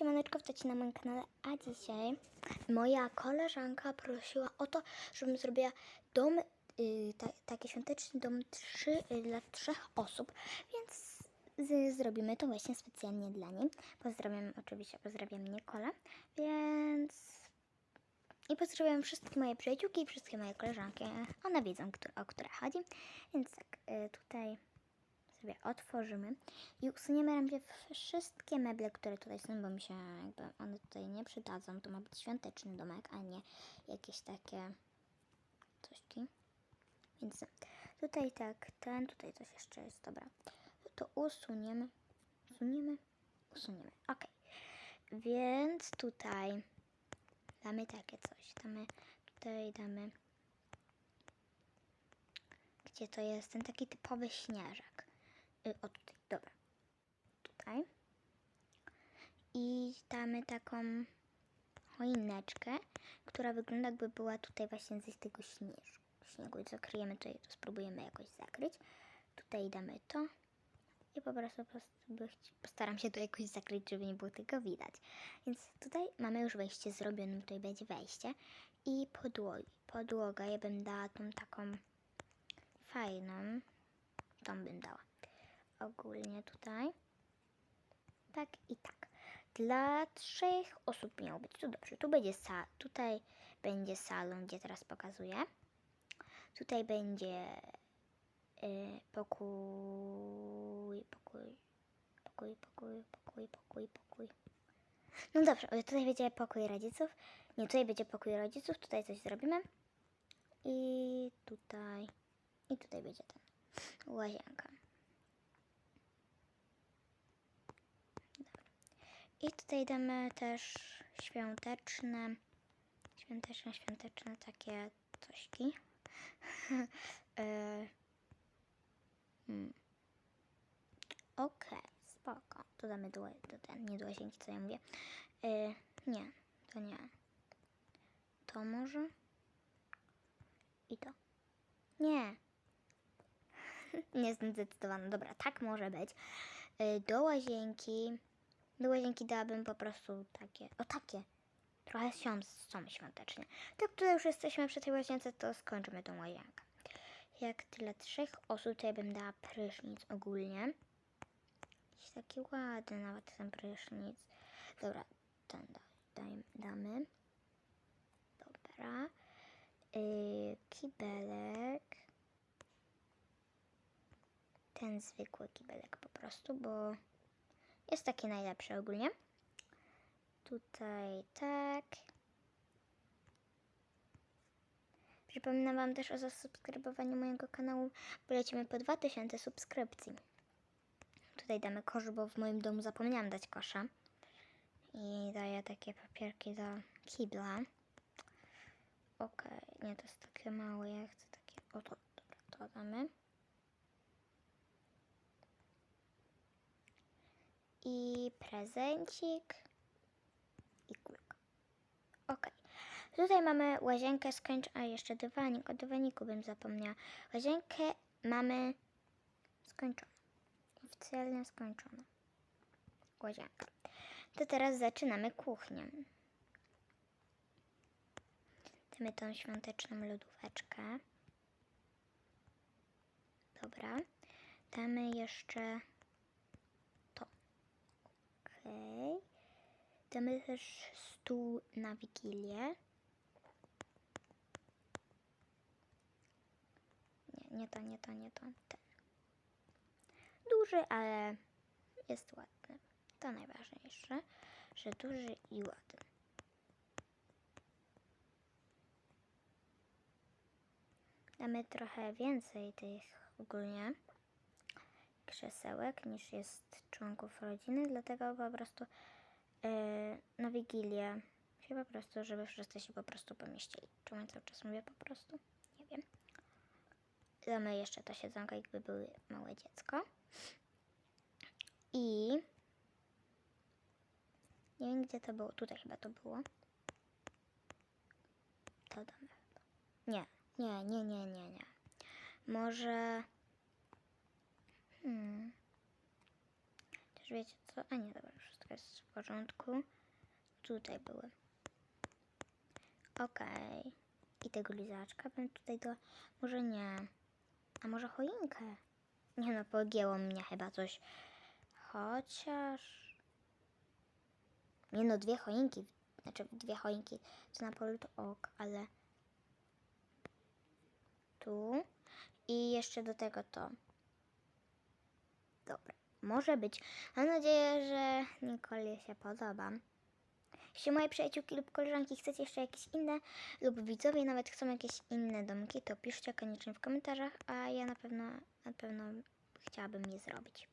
Siemaneczko, wtajcie na moim kanale, a dzisiaj moja koleżanka prosiła o to, żebym zrobiła dom, y, ta, taki świąteczny dom trzy, y, dla trzech osób, więc z, zrobimy to właśnie specjalnie dla niej. Pozdrawiam, oczywiście pozdrawiam Nikolę, więc... I pozdrawiam wszystkie moje przyjaciółki i wszystkie moje koleżanki. One wiedzą, o które chodzi, więc tak, y, tutaj sobie otworzymy i usuniemy rampie wszystkie meble, które tutaj są, bo mi się jakby one tutaj nie przydadzą. To ma być świąteczny domek, a nie jakieś takie cośki. Więc tutaj tak, ten, tutaj coś jeszcze jest, dobra. To usuniemy, usuniemy, usuniemy, ok. Więc tutaj damy takie coś, damy, tutaj damy, gdzie to jest ten taki typowy śnieżek. Y, o tutaj, dobra. Tutaj. I damy taką choineczkę, która wygląda jakby była tutaj właśnie z tego śniegu. I zakryjemy tutaj, to spróbujemy jakoś zakryć. Tutaj damy to. I po prostu, po prostu postaram się to jakoś zakryć, żeby nie było tego widać. Więc tutaj mamy już wejście zrobione, tutaj będzie wejście. I podłogi. Podłoga, ja bym dała tą taką fajną. Tą bym dała ogólnie tutaj. Tak i tak. Dla trzech osób miało być to dobrze. Tu będzie sa tutaj będzie salon, gdzie teraz pokazuję. Tutaj będzie y, pokój, pokój, pokój, pokój, pokój, pokój, pokój. No dobrze, tutaj będzie pokój rodziców. Nie, tutaj będzie pokój rodziców, tutaj coś zrobimy. I tutaj, i tutaj będzie ten łazienka. I tutaj damy też świąteczne, świąteczne, świąteczne takie cośki. E, hmm. Okej, spoko. To damy do, ten, nie do łazienki, co ja mówię. E, nie, to nie. To może? I to. Nie. nie jestem zdecydowana. Dobra, tak może być. E, do łazienki... Do łazienki dałabym po prostu takie, o takie. Trochę są, są świątecznie. Tak, tutaj już jesteśmy przy tej łazience, to skończymy tą łazienkę. Jak tyle trzech osób, to ja bym dała prysznic ogólnie. Jakiś taki ładny nawet ten prysznic. Dobra, ten da, daj, damy. Dobra. Yy, kibelek. Ten zwykły kibelek po prostu, bo jest taki najlepszy ogólnie. Tutaj tak. Przypominam Wam też o zasubskrybowaniu mojego kanału, bo lecimy po 2000 subskrypcji. Tutaj damy kosz, bo w moim domu zapomniałam dać kosza. I daję takie papierki do kibla. Okej, nie, to jest takie małe, ja chcę takie, o to, to damy. I prezencik i kulka. Ok. Tutaj mamy łazienkę skończ... A jeszcze dywanik. O dywaniku bym zapomniała. Łazienkę mamy skończoną. Oficjalnie skończoną. Łazienka. To teraz zaczynamy kuchnię. Damy tą świąteczną lodóweczkę. Dobra. Damy jeszcze Okej. Damy też stół na Wigilię. Nie, nie to, nie to, nie to. Ten. Duży, ale jest ładny. To najważniejsze, że duży i ładny. Damy trochę więcej tych ogólnie krzesełek niż jest członków rodziny, dlatego po prostu yy, na Wigilię się po prostu, żeby wszyscy się po prostu pomieścili. Czemu ja cały czas mówię po prostu? Nie wiem. Damy jeszcze to siedzonko, jakby były małe dziecko. I nie wiem, gdzie to było. Tutaj chyba to było. To damy. Nie, nie, nie, nie, nie, nie. Może... Hmm. Też wiecie co? A nie, dobra, wszystko jest w porządku. Tutaj były. Okej. I tego lizaczka bym tutaj do... Może nie. A może choinkę? Nie no, pogięło mnie chyba coś. Chociaż... Nie no, dwie choinki. Znaczy dwie choinki. Co na polu to ok, ale... Tu. I jeszcze do tego to. Dobra. Może być. Mam nadzieję, że Nikoli się podoba. Jeśli moje przyjaciółki lub koleżanki chcecie jeszcze jakieś inne, lub widzowie nawet chcą jakieś inne domki, to piszcie koniecznie w komentarzach, a ja na pewno, na pewno chciałabym je zrobić.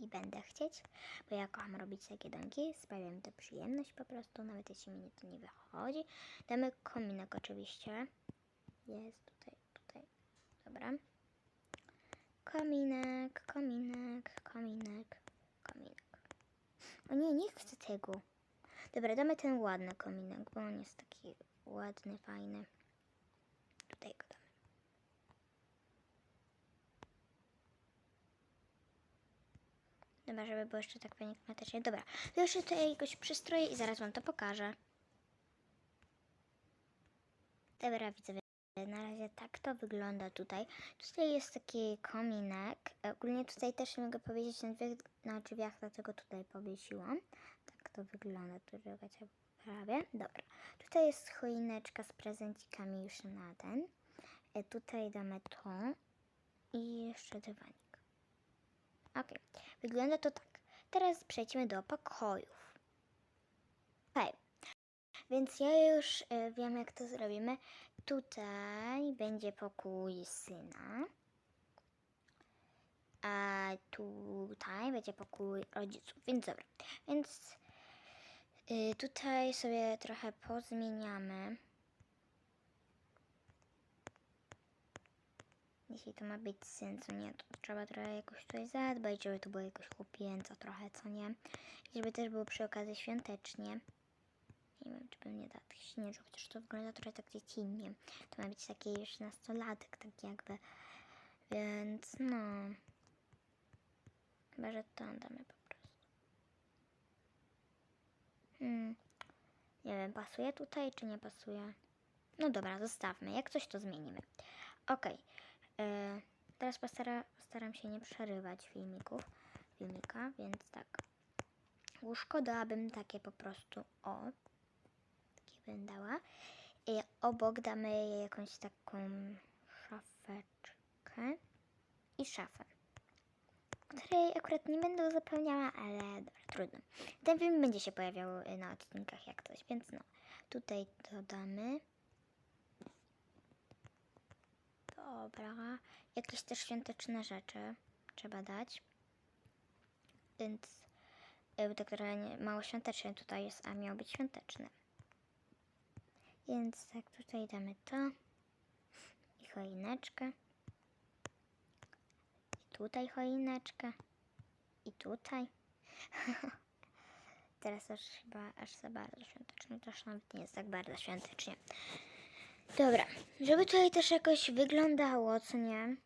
I będę chcieć, bo ja kocham robić takie domki, sprawia mi to przyjemność po prostu, nawet jeśli mi to nie wychodzi. Damy kominek oczywiście. Jest tutaj, tutaj. Dobra. Kominek, kominek, kominek, kominek. O nie, nie chcę tego. Dobra, damy ten ładny kominek, bo on jest taki ładny, fajny. Tutaj go damy. Dobra, żeby było jeszcze tak fajnie klimatycznie. Dobra, to jeszcze tutaj jakoś przystroję i zaraz wam to pokażę. Dobra, widzowie. Na razie tak to wygląda tutaj. Tutaj jest taki kominek. Ogólnie tutaj też mogę powiedzieć na drzwiach, na drzwiach dlatego tutaj powiesiłam. Tak to wygląda. Tu prawie. Dobra. Tutaj jest choineczka z prezencikami już na ten. E, tutaj damy to. I jeszcze dywanik. Ok. Wygląda to tak. Teraz przejdźmy do pokojów. Okej. Więc ja już e, wiem, jak to zrobimy. Tutaj będzie pokój syna. A tutaj będzie pokój rodziców. Więc dobra. Więc y, tutaj sobie trochę pozmieniamy. Jeśli to ma być syn, co nie, to trzeba trochę jakoś tutaj zadbać, żeby to było jakoś chłopięco trochę, co nie. I żeby też było przy okazji świątecznie. Nie wiem, czy bym nie dał tych śnieżów, chociaż to wygląda trochę tak dziecinnie. To ma być taki już nastolatek, tak jakby. Więc no. Chyba, że to damy po prostu. Hmm. Nie wiem, pasuje tutaj, czy nie pasuje? No dobra, zostawmy. Jak coś, to zmienimy. Okej. E, Teraz postara, postaram się nie przerywać filmików, filmika, więc tak. Łóżko dałabym takie po prostu o takie bym dała. I obok damy jakąś taką szafeczkę i szafę, której akurat nie będę uzupełniała, ale dobra, trudno. Ten film będzie się pojawiał na odcinkach jak coś, więc no. Tutaj dodamy. Dobra. Jakieś też świąteczne rzeczy trzeba dać. Więc y, te, które mało świąteczne tutaj jest, a miało być świąteczne. Więc tak, tutaj damy to. I choineczkę. I tutaj choineczkę. I tutaj. Teraz już chyba aż za bardzo świątecznie. Już nawet nie jest tak bardzo świątecznie. Dobra, żeby tutaj też jakoś wyglądało, co nie?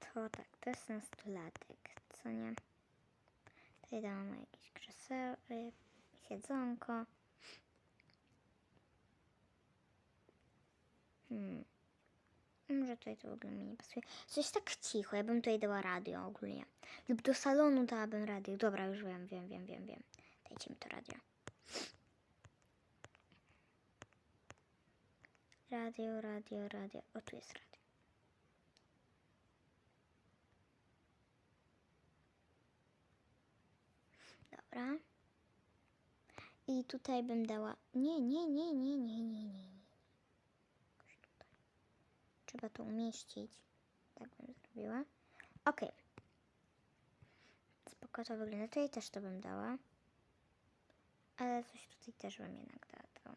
To tak, to jest nastolatek, co nie? Tutaj damy jakieś krzeseły, siedzonko. Hmm. Może tutaj to w ogóle mi nie pasuje. Coś tak cicho, ja bym tutaj dała radio ogólnie. Lub do salonu dałabym radio. Dobra, już wiem, wiem, wiem, wiem, wiem. Dajcie mi to radio. Radio, radio, radio. O, tu jest radio. Dobra. I tutaj bym dała. Nie, nie, nie, nie, nie, nie, nie. Trzeba to umieścić. Tak bym zrobiła. Ok. Spoko to wygląda. Tutaj też to bym dała. Ale coś tutaj też bym jednak dała. To...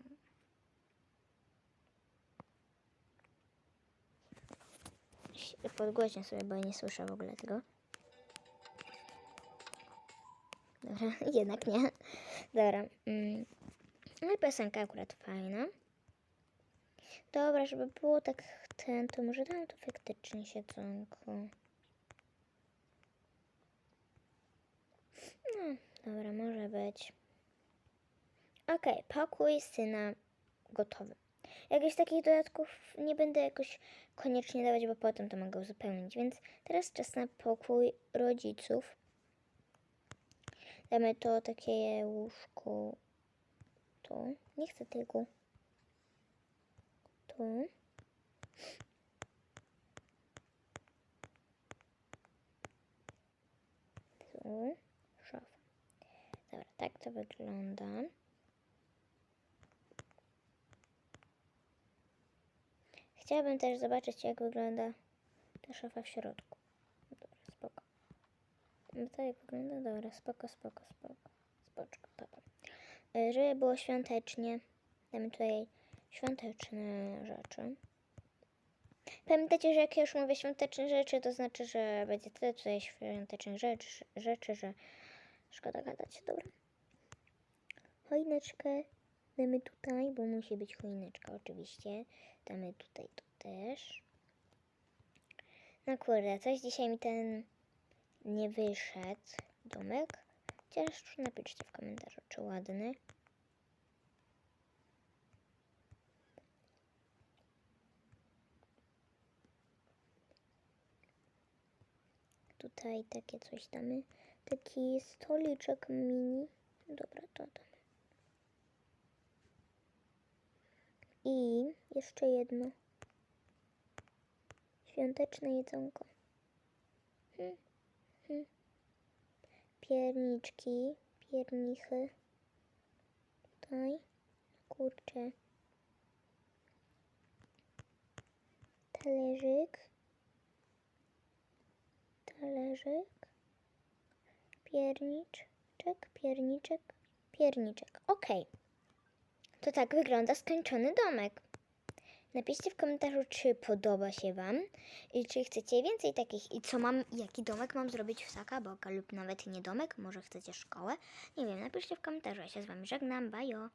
Podgłośnie sobie, bo ja nie słyszę w ogóle tego. Dobra, jednak nie. Dobra. Mm. No piosenka akurat fajna. Dobra, żeby było tak ten, to może dam tu faktycznie siedzonko. Dobra, może być. Okej, pokój syna gotowy. Jakichś takich dodatków nie będę jakoś koniecznie dawać, bo potem to mogę uzupełnić. Więc teraz czas na pokój rodziców. Damy to takie łóżko. Tu. Nie chcę tego. Tu. Tu. Szafa. Dobra, tak to wygląda. Chciałabym też zobaczyć, jak wygląda ta szafa w środku. No to jak wygląda? Dobra, spoko, spoko, spoko. Spoczko, dobra. Y, Żeby było świątecznie, damy tutaj świąteczne rzeczy. Pamiętajcie, że jak ja już mówię świąteczne rzeczy, to znaczy, że będzie tyle tutaj świątecznych rzeczy, rzeczy, że szkoda gadać. Dobra. Choineczkę damy tutaj, bo musi być choineczka oczywiście. Damy tutaj to też. No kurde, coś dzisiaj mi ten nie wyszedł domek. Chociaż napiszcie w komentarzu, czy ładny. Tutaj takie coś damy. Taki stoliczek mini. Dobra, to damy. I jeszcze jedno. Świąteczne jedzonko. Hmm. Pierniczki, piernichy. Tutaj. Kurczę. Talerzyk. Talerzyk. Pierniczek, pierniczek, pierniczek. Okej. To tak wygląda skończony domek. Napiszcie w komentarzu, czy podoba się Wam i czy chcecie więcej takich i co mam, jaki domek mam zrobić w Saka Boka lub nawet nie domek, może chcecie szkołę. Nie wiem, napiszcie w komentarzu, ja się z Wami żegnam, bajo.